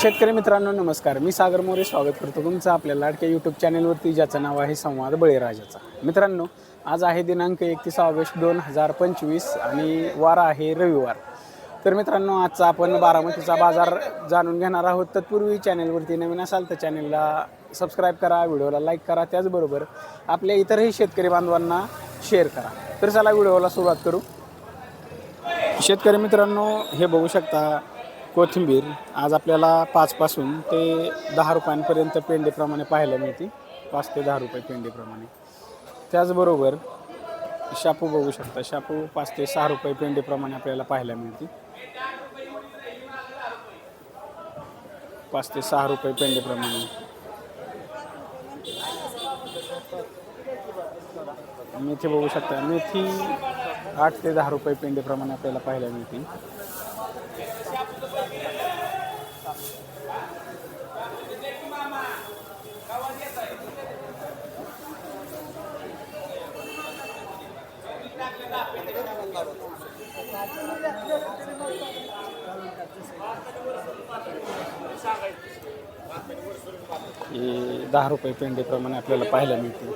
शेतकरी मित्रांनो नमस्कार. मी सागर मोरे स्वागत करतो तुमचं आपल्या लाडक्या यूट्यूब चॅनेलवरती ज्याचं नाव आहे संवाद बळीराजाचा. मित्रांनो आज आहे दिनांक एकतीस ऑगस्ट दोन हजार पंचवीस आणि वार आहे रविवार. तर मित्रांनो आजचा आपण बारामतीचा बाजार जाणून घेणार आहोत. तत्पूर्वी चॅनेलवरती नवीन असाल तर चॅनेलला सबस्क्राईब करा व्हिडिओला लाईक करा. त्याचबरोबर आपल्या इतरही शेतकरी बांधवांना शेअर करा. तर चला व्हिडिओला सुरुवात करू. शेतकरी मित्रांनो हे बघू शकता कोथिंबीर आज आपल्याला पाचपासून ते दहा रुपयांपर्यंत पेंडीप्रमाणे पाहायला मिळते. पाच ते दहा रुपये पेंडीप्रमाणे. त्याचबरोबर शापू बघू शकता. शापू पाच ते सहा रुपये पेंडीप्रमाणे आपल्याला पाहायला मिळते. पाच ते सहा रुपये पेंडीप्रमाणे. मेथी बघू शकता. मेथी आठ ते दहा रुपये पेंडीप्रमाणे आपल्याला पाहायला मिळते. दहा रुपये पेंडीप्रमाणे आपल्याला पाहायला मिळते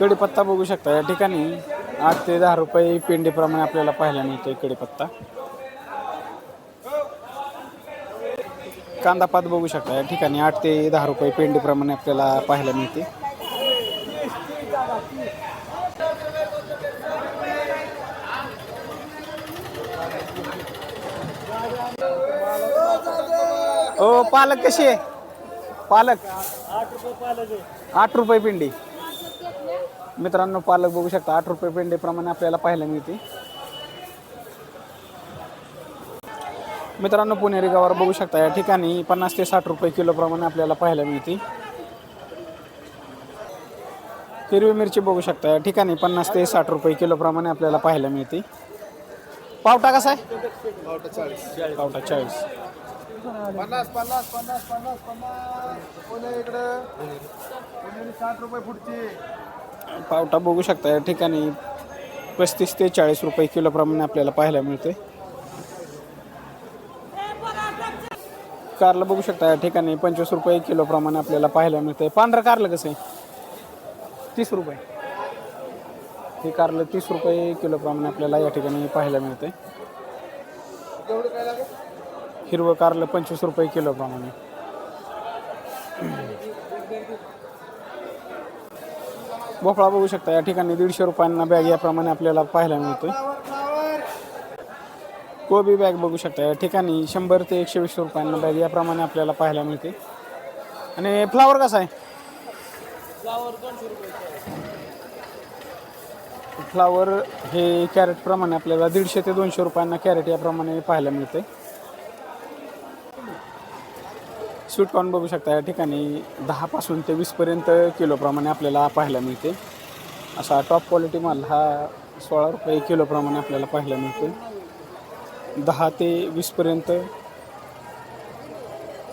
कढीपत्ता बघू शकता या ठिकाणी आठ ते दहा रुपये पेंडीप्रमाणे आपल्याला पाहायला मिळतो कढीपत्ता. कांदा पात बघू शकता या ठिकाणी आठ ते दहा रुपये पेंडीप्रमाणे आपल्याला पाहायला मिळते ओ पालक कशी आहे? पालक? आठ रुपये पिंडी. मित्रांनो पालक बघू शकता आठ रुपये पेंडीप्रमाणे आपल्याला पाहायला मिळते. मित्रांनो पुणेरी गावावर बघू शकता या ठिकाणी पन्नास ते साठ रुपये किलोप्रमाणे आपल्याला पाहायला मिळते. हिरवी मिरची बघू शकता या ठिकाणी पन्नास ते साठ रुपये किलोप्रमाणे आपल्याला पाहायला मिळते. पावटा कसा आहे? पावटा चाळीस. पन्नास पन्नास पन्नास पन्नास पन्नास. इकडं? पुणे साठ रुपये फुटची? पावटा बघू शकता या ठिकाणी पस्तीस ते चाळीस रुपये किलोप्रमाणे आपल्याला पाहायला मिळते कारलं बघू शकता या ठिकाणी पंचवीस रुपये किलोप्रमाणे आपल्याला पाहायला मिळते पांढरं कारलं कसं आहे? तीस रुपये. हे कारलं तीस रुपये किलोप्रमाणे आपल्याला या ठिकाणी पाहायला मिळते हिरवं कारलं पंचवीस रुपये किलोप्रमाणे भोपळा बघू शकता या ठिकाणी दीडशे रुपयांना बॅग याप्रमाणे आपल्याला पाहायला मिळतोय. कोबी बॅग बघू शकता या ठिकाणी शंभर ते एकशे वीस रुपयांना बॅग याप्रमाणे आपल्याला पाहायला मिळते आणि फ्लावर कसा आहे? फ्लावर हे कॅरेटप्रमाणे आपल्याला दीडशे ते दोनशे रुपयांना कॅरेट याप्रमाणे पाहायला मिळते स्वीट कॉर्न बघू शकता या ठिकाणी दहापासून ते वीसपर्यंत किलोप्रमाणे आपल्याला पाहायला मिळते. असा टॉप क्वालिटी माल हा सोळा रुपये किलोप्रमाणे आपल्याला पाहायला मिळते. दहा ते वीसपर्यंत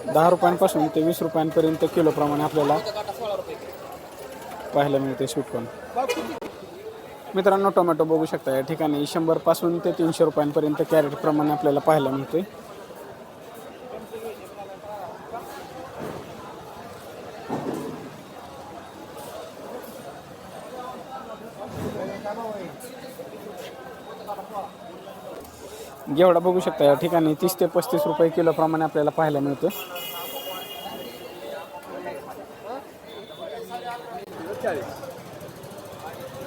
दहा रुपयांपासून ते वीस रुपयांपर्यंत किलोप्रमाणे आपल्याला पाहायला मिळते स्वीट कॉर्न. मित्रांनो टोमॅटो बघू शकता या ठिकाणी शंभरपासून ते तीनशे रुपयांपर्यंत कॅरेटप्रमाणे आपल्याला पाहायला मिळते. घेवडा बघू शकता या ठिकाणी तीस ते पस्तीस रुपये किलो प्रमाणे आपल्याला पाहायला मिळतो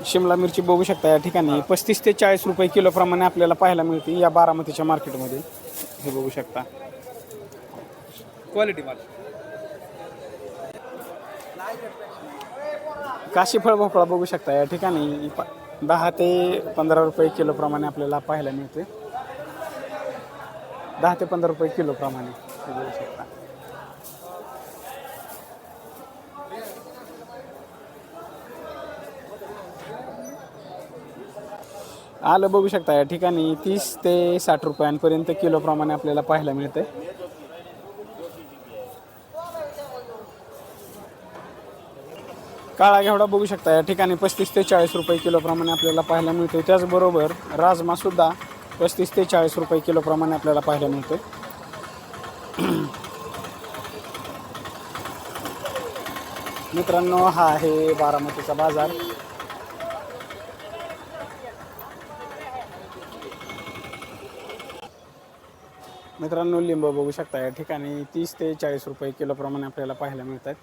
शिमला मिरची बघू शकता या ठिकाणी पस्तीस ते चाळीस रुपये किलो प्रमाणे आपल्याला पाहायला मिळते या बारामतीच्या मार्केटमध्ये. हे बघू शकता. क्वालिटी माल. काशीफळ भोपळा बघू शकता या ठिकाणी. दहा ते पंधरा रुपये किलो प्रमाणे आपल्याला पाहायला मिळते दहा ते पंधरा रुपये किलो प्रमाणे शकता. आलं बघू शकता या ठिकाणी तीस ते साठ रुपयांपर्यंत किलोप्रमाणे आपल्याला पाहायला मिळते काळा घेवडा बघू शकता या ठिकाणी पस्तीस ते चाळीस रुपये किलोप्रमाणे आपल्याला पाहायला मिळतो त्याचबरोबर राजमासुद्धा पस्तीस ते चाळीस रुपये किलोप्रमाणे आपल्याला पाहायला मिळतो मित्रांनो हा आहे बारामतीचा बाजार. मित्रांनो लिंब बघू शकता या ठिकाणी तीस ते चाळीस रुपये किलोप्रमाणे आपल्याला पाहायला मिळतात.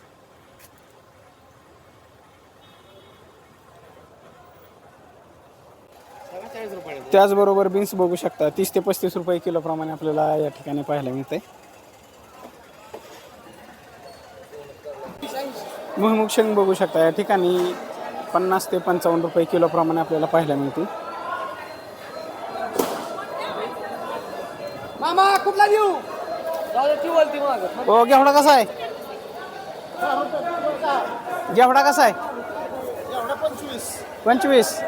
त्याचबरोबर बीन्स बघू शकता. तीस ते पस्तीस रुपये किलोप्रमाणे आपल्याला या ठिकाणी पाहायला मिळते मुहमुग शेंग बघू शकता. या ठिकाणी पन्नास ते पंचावन्न रुपये किलोप्रमाणे आपल्याला पाहायला मिळते मामा कुठला देऊ? हो घेवडा कसा आहे? घेवडा कसा आहे? पंचवीस.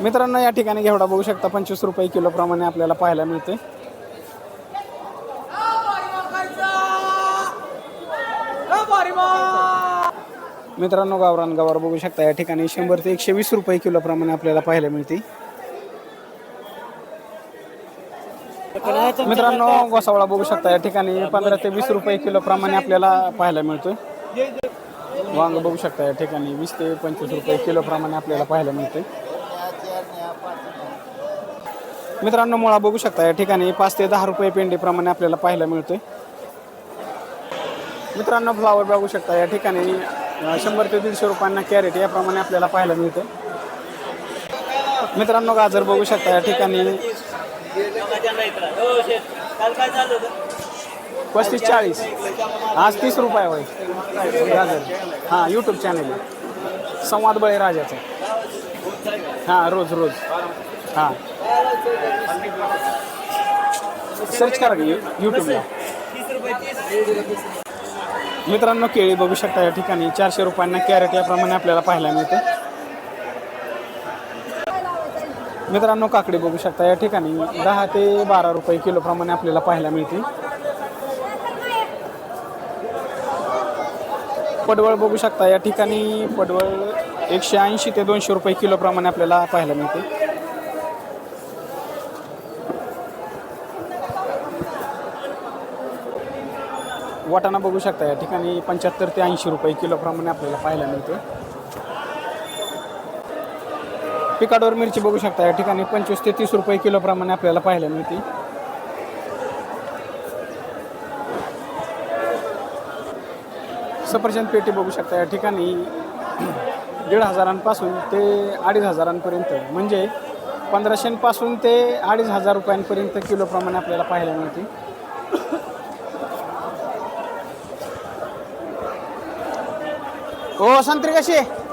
मित्रांनो या ठिकाणी घेवडा बघू शकता पंचवीस रुपये किलोप्रमाणे आपल्याला पाहायला मिळते मित्रांनो गावरान गावर बघू शकता या ठिकाणी शंभर ते एकशे वीस रुपये किलोप्रमाणे आपल्याला पाहायला मिळते मित्रांनो गोसावळा बघू शकता या ठिकाणी पंधरा ते वीस रुपये किलोप्रमाणे आपल्याला पाहायला मिळतोय. वांग बघू शकता या ठिकाणी वीस ते पंचवीस रुपये किलोप्रमाणे आपल्याला पाहायला मिळते मित्रांनो मुळा बघू शकता या ठिकाणी पाच ते दहा रुपये पेंडीप्रमाणे आपल्याला पाहायला मिळतोय. मित्रांनो फ्लावर बघू शकता या ठिकाणी शंभर ते दीडशे रुपयांना कॅरेट याप्रमाणे आपल्याला पाहायला मिळतं मित्रांनो गाजर बघू शकता या ठिकाणी पस्तीस चाळीस. आज तीस रुपये होय. गाजर. हां यूट्यूब चॅनल संवाद बळे राजाचा. हां रोज रोज. हां. सर्च करा की यूट्यूबला मित्रांनो केळी बघू शकता या ठिकाणी. चारशे रुपयांना कॅरेट याप्रमाणे आपल्याला पाहायला मिळते. मित्रांनो काकडी बघू शकता या ठिकाणी. दहा ते बारा रुपये किलोप्रमाणे आपल्याला पाहायला मिळते. पडवळ बघू शकता या ठिकाणी. पडवळ एकशे ऐंशी ते दोनशे रुपये किलोप्रमाणे आपल्याला पाहायला मिळते. वाटाणा बघू शकता या ठिकाणी पंच्याहत्तर ते ऐंशी रुपये किलोप्रमाणे आपल्याला पाहायला मिळते. पिकाडोर मिरची बघू शकता या ठिकाणी पंचवीस ते तीस रुपये किलोप्रमाणे आपल्याला पाहायला मिळते. सफरचंद पेटी बघू शकता या ठिकाणी दीड हजारांपासून ते अडीच हजारांपर्यंत. म्हणजे पंधराशेपासून ते अडीच हजार रुपयांपर्यंत किलोप्रमाणे आपल्याला पाहायला मिळते. हो संत्री कशी? आहे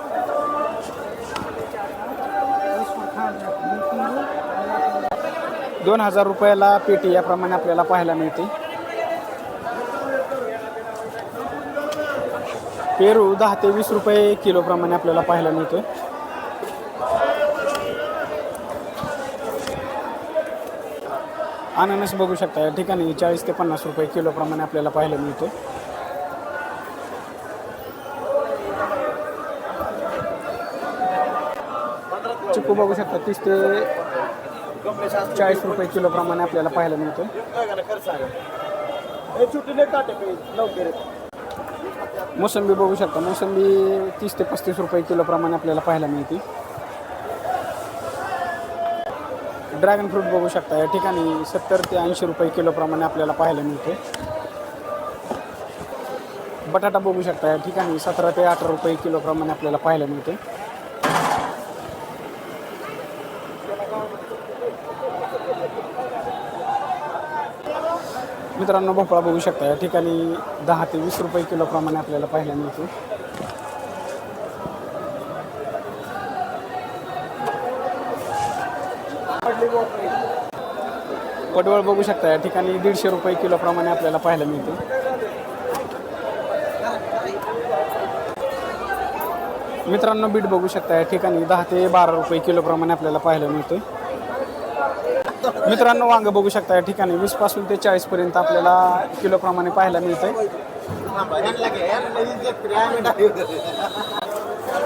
दोन हजार रुपयाला पेटी याप्रमाणे आपल्याला पाहायला मिळते. पेरू दहा ते वीस रुपये किलोप्रमाणे आपल्याला पाहायला मिळतो अननस बघू शकता या ठिकाणी चाळीस ते पन्नास रुपये किलोप्रमाणे आपल्याला पाहायला मिळतो चिकू बघू शकता तीस ते चाळीस रुपये किलोप्रमाणे आपल्याला पाहायला मिळतो मोसंबी बघू शकता. मोसंबी तीस ते पस्तीस रुपये किलोप्रमाणे आपल्याला पाहायला मिळते. ड्रॅगन फ्रूट बघू शकता. या ठिकाणी सत्तर ते ऐंशी रुपये किलोप्रमाणे आपल्याला पाहायला मिळते. बटाटा बघू शकता. या ठिकाणी सतरा ते अठरा रुपये किलोप्रमाणे आपल्याला पाहायला मिळते. मित्रांनो भोपळा बघू शकता. या ठिकाणी दहा ते वीस रुपये किलोप्रमाणे आपल्याला पाहायला मिळतो. पडवळ बघू शकता. या ठिकाणी दीडशे रुपये किलोप्रमाणे आपल्याला पाहायला मिळते. मित्रांनो बीट बघू शकता. या ठिकाणी दहा ते बारा रुपये किलोप्रमाणे आपल्याला पाहायला मिळते. मित्रांनो वांग बघू शकता या ठिकाणी. वीसपासून ते चाळीस पर्यंत आपल्याला किलोप्रमाणे पाहायला मिळते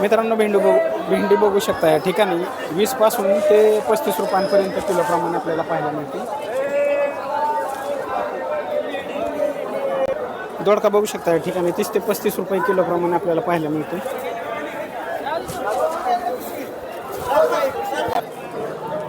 मित्रांनो भेंडी बघू भेंडी बघू शकता या ठिकाणी. वीसपासून ते पस्तीस रुपयांपर्यंत किलोप्रमाणे आपल्याला पाहायला मिळते दोडका बघू शकता या ठिकाणी. तीस ते पस्तीस रुपये किलोप्रमाणे आपल्याला पाहायला मिळते